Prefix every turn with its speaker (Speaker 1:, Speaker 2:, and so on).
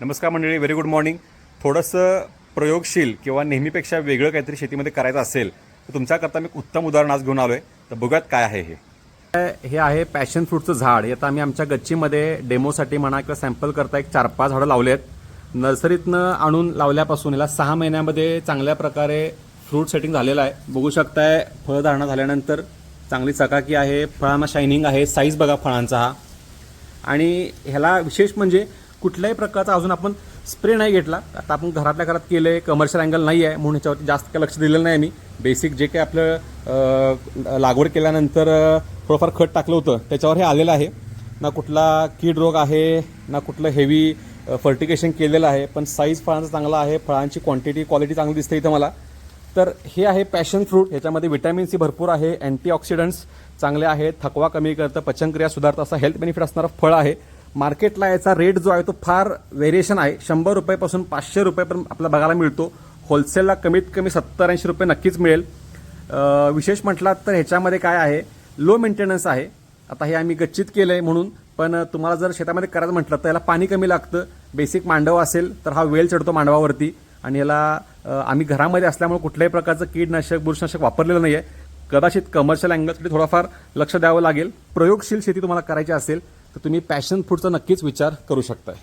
Speaker 1: नमस्कार मंडळी very good morning थोडंसं प्रयोगशील किंवा नेहमीपेक्षा वेगळं काहीतरी शेतीमध्ये करायचं असेल तर तुमच्याकरता मी उत्तम उदाहरण आज घेऊन आलो आहे तर बघूयात काय आहे हे. हे आहे पॅशन फ्रूटचं झाड. हे आता आम्ही आमच्या गच्चीमध्ये डेमोसाठी म्हणा किंवा सॅम्पल करता एक चार पाच झाडं लावले आहेत. नर्सरीतनं आणून लावल्यापासून याला सहा महिन्यामध्ये चांगल्या प्रकारे फ्रूट सेटिंग झालेलं आहे. बघू शकताय फळधारणा झाल्यानंतर चांगली चकाकी आहे फळांना शायनिंग आहे साईज बघा फळांचा हा. आणि ह्याला विशेष म्हणजे कुठल्याही प्रकारचा अजून आपण स्प्रे नाही घेतला. आता आपण घरातल्या घरात केलं कमर्शियल अँगल नाही आहे म्हणून ह्याच्यावरती जास्त काही लक्ष दिलेलं नाही मी. बेसिक जे काही आपलं लागवड केल्यानंतर थोडंफार खत टाकलं होतं त्याच्यावर हे आलेलं आहे. ना कुठला कीड रोग आहे ना कुठलं हेवी फर्टिकेशन केलेलं आहे पण साईज फळांचा चांगला आहे फळांची क्वांटिटी क्वालिटी चांगली दिसते इथं मला. तर हे आहे पॅशन फ्रूट ह्याच्यामध्ये विटॅमिन सी भरपूर आहे अँटीऑक्सिडंट्स चांगले आहेत थकवा कमी करतं पचनक्रिया सुधारतं असा हेल्थ बेनिफिट असणारं फळ आहे. मार्केटला याचा रेट जो आहे तो फार व्हेरिएशन आहे. शंभर रुपयापासून पाचशे रुपयापर्यंत आपल्याला बघायला मिळतो. होलसेलला कमीत कमी सत्तर ऐंशी रुपये नक्कीच मिळेल. विशेष म्हटलात तर ह्याच्यामध्ये काय आहे? लो मेंटेनन्स आहे. आता हे आम्ही गच्चित केलं आहे म्हणून. पण तुम्हाला जर शेतामध्ये करायचं म्हटलं तर याला पाणी कमी लागतं. बेसिक मांडव असेल तर हा वेल चढतो मांडवावरती. आणि याला आम्ही घरामध्ये असल्यामुळे कुठल्याही प्रकारचं कीडनाशक बुरशनाशक वापरलेलं नाही आहे कदाचित कमर्शियल अँगलसाठी थोडाफार लक्ष द्यावं लागेल. प्रयोगशील शेती तुम्हाला करायची असेल तर तुम्ही पॅशन फूडचा नक्कीच विचार करू शकताय.